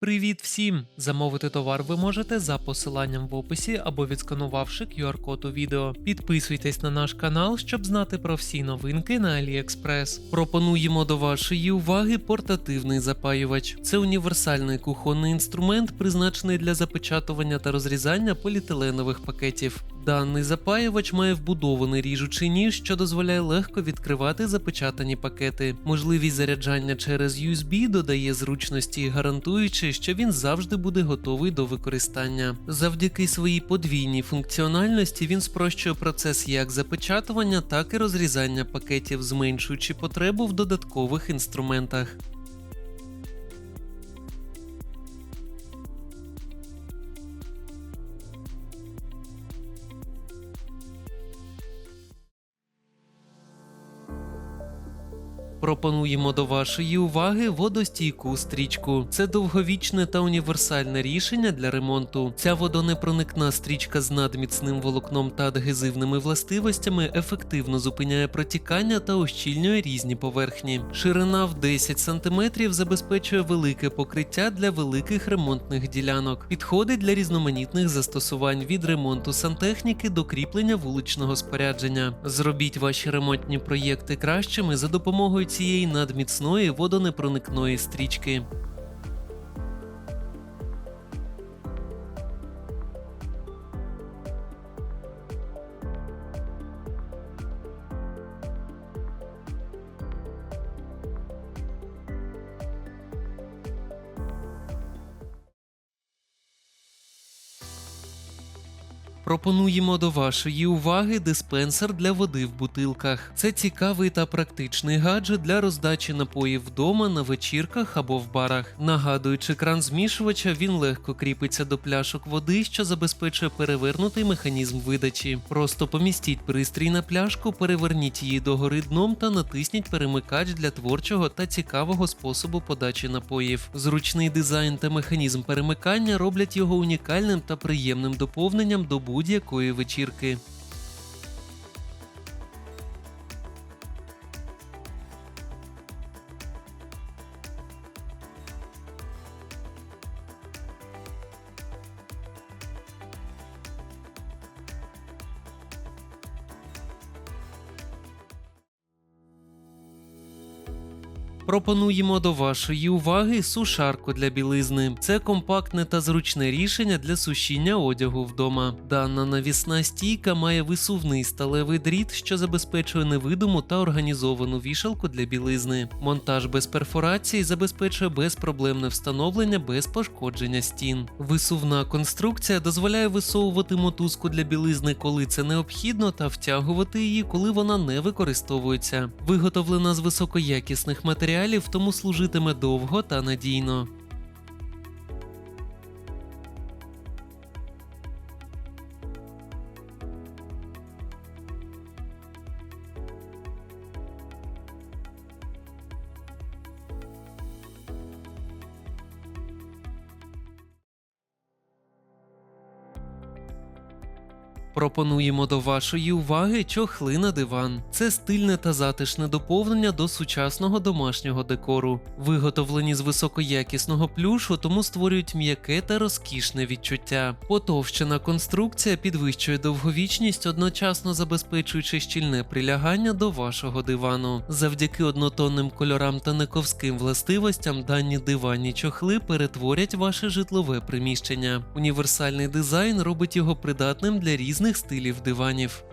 Привіт всім! Замовити товар ви можете за посиланням в описі або відсканувавши QR-код у відео. Підписуйтесь на наш канал, щоб знати про всі новинки на AliExpress. Пропонуємо до вашої уваги портативний запаювач. Це універсальний кухонний інструмент, призначений для запечатування та розрізання поліетиленових пакетів. Даний запаювач має вбудований ріжучий ніж, що дозволяє легко відкривати запечатані пакети. Можливість заряджання через USB додає зручності, гарантуючи, що він завжди буде готовий до використання. Завдяки своїй подвійній функціональності він спрощує процес як запечатування, так і розрізання пакетів, зменшуючи потребу в додаткових інструментах. Пропонуємо до вашої уваги водостійку стрічку. Це довговічне та універсальне рішення для ремонту. Ця водонепроникна стрічка з надміцним волокном та адгезивними властивостями ефективно зупиняє протікання та ощільнює різні поверхні. Ширина в 10 см забезпечує велике покриття для великих ремонтних ділянок. Підходить для різноманітних застосувань від ремонту сантехніки до кріплення вуличного спорядження. Зробіть ваші ремонтні проєкти кращими за допомогою цієї надміцної водонепроникної стрічки. Пропонуємо до вашої уваги диспенсер для води в бутилках. Це цікавий та практичний гаджет для роздачі напоїв вдома на вечірках або в барах. Нагадуючи кран змішувача, він легко кріпиться до пляшок води, що забезпечує перевернутий механізм видачі. Просто помістіть пристрій на пляшку, переверніть її догори дном та натисніть перемикач для творчого та цікавого способу подачі напоїв. Зручний дизайн та механізм перемикання роблять його унікальним та приємним доповненням до будь-якої вечірки. Пропонуємо до вашої уваги сушарку для білизни. Це компактне та зручне рішення для сушіння одягу вдома. Дана навісна стійка має висувний сталевий дріт, що забезпечує невидиму та організовану вішалку для білизни. Монтаж без перфорації забезпечує безпроблемне встановлення без пошкодження стін. Висувна конструкція дозволяє висовувати мотузку для білизни, коли це необхідно, та втягувати її, коли вона не використовується. Виготовлена з високоякісних матеріалів, тому служитиме довго та надійно. Пропонуємо до вашої уваги чохли на диван. Це стильне та затишне доповнення до сучасного домашнього декору. Виготовлені з високоякісного плюшу, тому створюють м'яке та розкішне відчуття. Потовщена конструкція підвищує довговічність, одночасно забезпечуючи щільне прилягання до вашого дивану. Завдяки однотонним кольорам та нековським властивостям дані диванні чохли перетворять ваше житлове приміщення. Універсальний дизайн робить його придатним для різних стилів диванів.